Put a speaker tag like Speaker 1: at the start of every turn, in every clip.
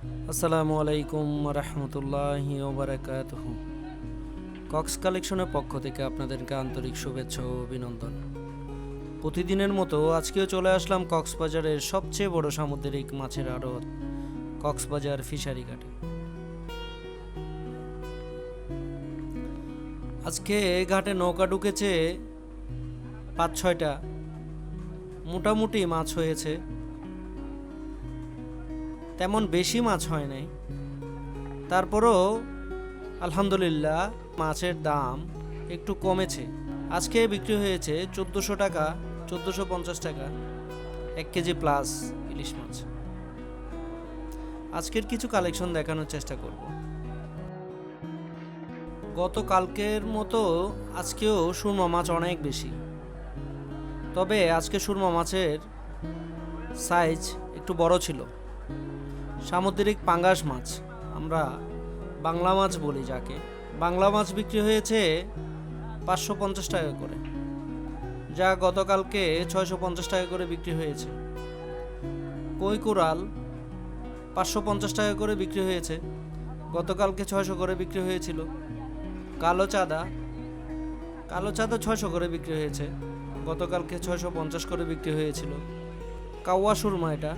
Speaker 1: আসসালামু আলাইকুম রহমতুল্লাহি ওবরাকাত কক্স কালেকশনের পক্ষ থেকে আপনাদেরকে আন্তরিক শুভেচ্ছা ও অভিনন্দন। প্রতিদিনের মতো আজকেও চলে আসলাম কক্সবাজারের সবচেয়ে বড় সামুদ্রিক মাছের আড়ত, কক্সবাজার ফিশারি ঘাটে। আজকে ঘাটে নৌকা ঢুকেছে পাঁচ ছয়টা। মোটামুটি মাছ হয়েছে। তেমন বেশি মাছ হয় নাই। তারপরও আলহামদুলিল্লাহ মাছের দাম একটু কমেছে। আজকে বিক্রি হয়েছে চোদ্দোশো টাকা, চোদ্দোশো পঞ্চাশ টাকা, এক কেজি প্লাস ইলিশ মাছ। আজকের কিছু কালেকশন দেখানোর চেষ্টা করব। গতকালকের মতো আজকেও সুরমা মাছ অনেক বেশি। তবে আজকে সুরমা মাছের সাইজ একটু বড় ছিল। সামুদ্রিক পাঙ্গাস মাছ, আমরা বাংলা মাছ বলি যাকে। বাংলা মাছ বিক্রি হয়েছে পাঁচশো পঞ্চাশ টাকা করে, যা গতকালকে ছয়শো পঞ্চাশ টাকা করে বিক্রি হয়েছে। কই কোরাল পাঁচশো পঞ্চাশ টাকা করে বিক্রি হয়েছে, গতকালকে ছয়শো করে বিক্রি হয়েছিল। কালো চাঁদা কালো চাঁদা ছয়শো করে বিক্রি হয়েছে, গতকালকে ছয়শো পঞ্চাশ করে বিক্রি হয়েছিল। কাওয়া সুরমা এটা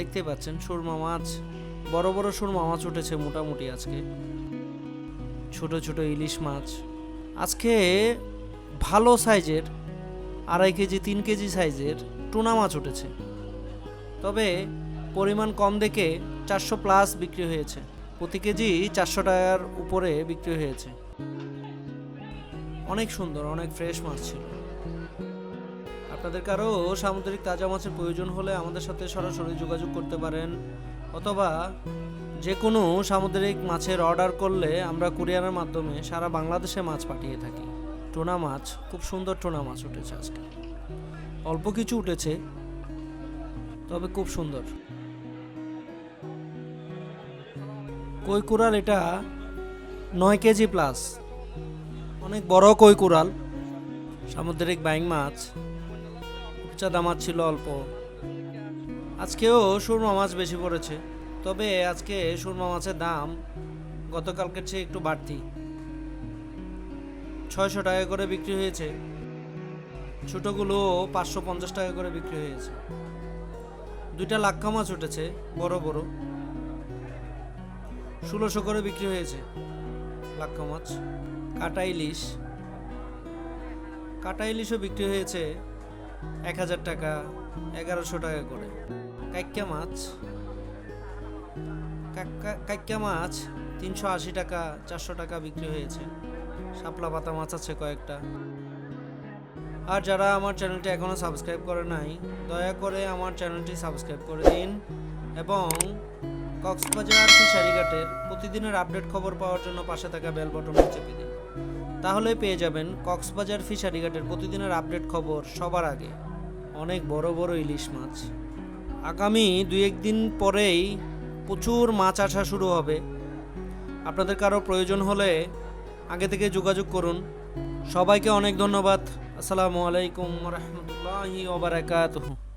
Speaker 1: দেখতে পাচ্ছেন সুরমা মাছ, বড় বড় সুরমা মাছ উঠেছে মোটামুটি আজকে। ছোট ছোট ইলিশ মাছ। আজকে ভালো সাইজের, আড়াই কেজি, তিন কেজি সাইজের টুনা মাছ উঠেছে। তবে পরিমাণ কম দেখে চারশো প্লাস বিক্রি হয়েছে। প্রতি কেজি চারশো টাকার উপরে বিক্রি হয়েছে। অনেক সুন্দর, অনেক ফ্রেশ মাছ ছিল। আপনাদের কারও সামুদ্রিক তাজা মাছের প্রয়োজন হলে আমাদের সাথে সরাসরি যোগাযোগ করতে পারেন, অথবা যে কোনো সামুদ্রিক মাছের অর্ডার করলে আমরা কুরিয়ারের মাধ্যমে সারা বাংলাদেশে মাছ পাঠিয়ে থাকি। টোনা মাছ, খুব সুন্দর টোনা মাছ উঠেছে আজকে। অল্প কিছু উঠেছে, তবে খুব সুন্দর। কই কুড়াল এটা নয় কেজি প্লাস অনেক বড় কই কুড়াল সামুদ্রিক বাইং মাছ। চাদা মাছ ছিল অল্প। আজকেও সুরমা মাছ বেশি পড়েছে। তবে আজকে সুরমা মাছের দাম গতকালকের চেয়ে একটু বাড়তি। ছয়শো টাকা করে বিক্রি হয়েছে। ছোটোগুলো পাঁচশো পঞ্চাশ টাকা করে বিক্রি হয়েছে। দুইটা লাক্ষা মাছ উঠেছে, বড় বড়। ষোলোশো করে বিক্রি হয়েছে লাক্ষা মাছ। কাটা ইলিশ। কাটা ইলিশও বিক্রি হয়েছে এক হাজার টাকা, এগারোশো টাকা করে। কাইক্কা মাছ কাইক্কা মাছ তিনশো আশি টাকা, চারশো টাকা বিক্রি হয়েছে। শাপলা পাতা মাছ আছে কয়েকটা। আর যারা আমার চ্যানেলটি এখনও সাবস্ক্রাইব করে নাই, দয়া করে আমার চ্যানেলটি সাবস্ক্রাইব করে দিন এবং কক্সবাজার ফিশারিঘাটের প্রতিদিনের আপডেট খবর পাওয়ার জন্য পাশে থাকা বেল বটনটি চেপে দিন তাহলে পেয়ে যাবেন কক্সবাজার ফিশারিঘাটের প্রতিদিনের আপডেট খবর সবার আগে। অনেক বড় বড় ইলিশ মাছ। আগামী দুই একদিন পরেই প্রচুর মাছ আসা শুরু হবে। আপনাদের কারও প্রয়োজন হলে আগে থেকে যোগাযোগ করুন। সবাইকে অনেক ধন্যবাদ। আসসালামু আলাইকুম রহমতুল্লাহি ওবরাকাতুহু